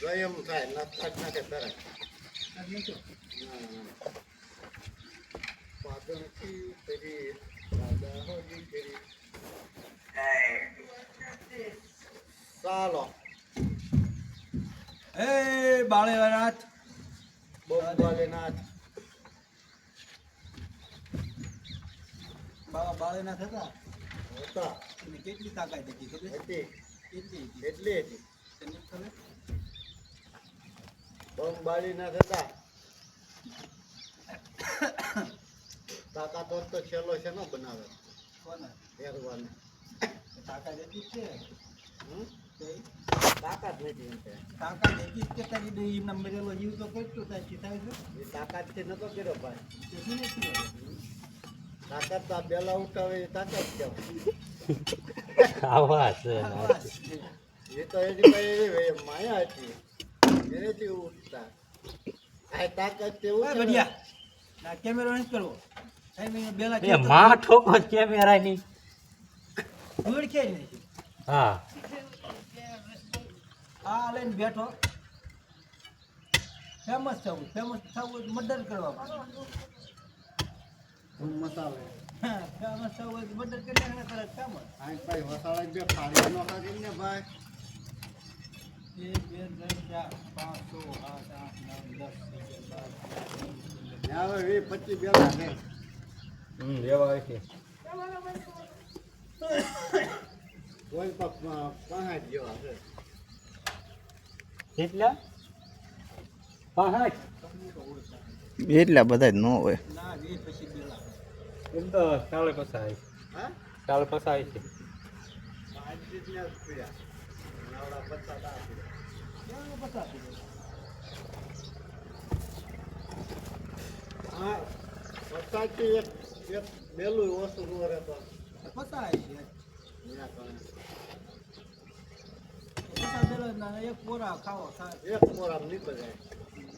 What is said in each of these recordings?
જો એમ થાય નથી નાખે તરત. પાદળથી ફરી ફરી ચાલો હે બાળેનાથ બોમ્બાલેનાથ બાબા બાળેનાથ હતા હતા કેટલી તાકાત હતી ખબર હતી કેટલી હતી હતી તને ખબર બોમ્બાલીનાથ ના તાકાત તાકાતોર તો છેલ્લો છે નો બનાવે. પહેરવાને તાકાત એટલી જ છે? હમ? તાકાત નથી તાકાત હતી જ કે તારી દે એમના મરેલો જીવ તો કરતો થાય છે થાય છે એ તાકાતથી નતો કર્યો ભાઈ. તાકાત તો આ બેલા ઉઠાવે એ તાકાત કહેવાય આવા છે. એ તો એની પાસે એવી માયા હતી. એનેથી ઉઠતા આ તાકાત તે બઢિયા કેમેરો નથી કરવો. સાહેબ અહીંયા બેલા એ માં ઠોકો કેમેરા ની. ધૂળ ખેંચ નાખી હા. આ લઈને બેઠો. ફેમસ થવું ફેમસ થવું મર્ડર કરવા મસાલે. ફેમસ થવું મર્ડર કરી નાખે તરત ફેમસ ભાઈ વસાળા બે ફાડી નો ખાધી ભાઈ. એક બે ત્રણ ચાર પાંચ છ સાત આઠ નવ દસ હવે વીસ પચીસ બેલા છે હમ એવા છે કોઈ પણ પાંચ જેવા છે કેટલા પાંચ એટલા બધા ન હોય. એમ તો ચાલે પસાય હા? ચાલે પસાય છે. હા પચાસથી એક એક બેલું ઓછું ન રહેતો પચાસ એક પોરા ખાવો એક પોરામ નીકળી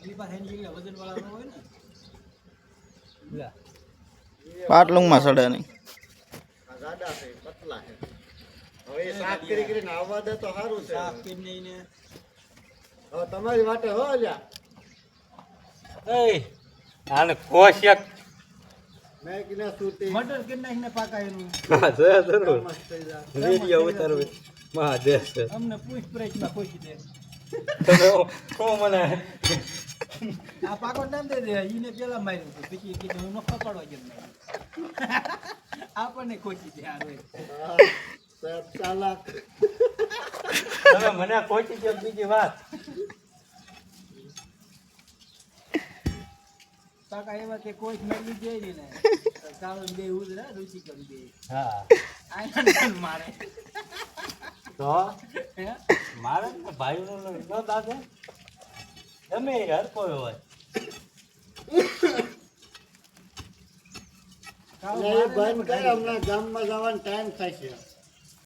જાય પાસે એની વજન હોય ને પાટલુંગમાં સડે નહીં. જાડા છે, પતલા છે. હવે એ સાફ કરી કરીને આવવા દે તો સારું છે. શાક કરી નહીં ને હવે તમારી વાટે હો અલ્યા. એ આને કોશક મેં કીને સૂતી મર્ડર કરી નાખીને પાકા એનું? હા જરૂર જાય વીડિયો ઉતારવે. મહાદેવ છે. અમને પૂછપરછમાં ખુશી દે. તમે મને? આ પાકો નામ દે દે. ઈને પેલા માર્યું હતું. પછી કીધું હું નફા પાડવા જેમ આપણને ખોચી દે આ ચાલાક. તમે મને પહોંચી ગયો બીજી વાત? કાકા એવા કે કોઈ મેળવી દે ને. ચાલો બે ઉધરા રુચિ કરી દે. હા. આયન મારે. તો? મારે ને ભાઈનું ન દાદે? ગમે એ હર કોઈ હોય ભાઈ. કઈ હમણાં ગામમાં જવાનો ટાઈમ થાય છે.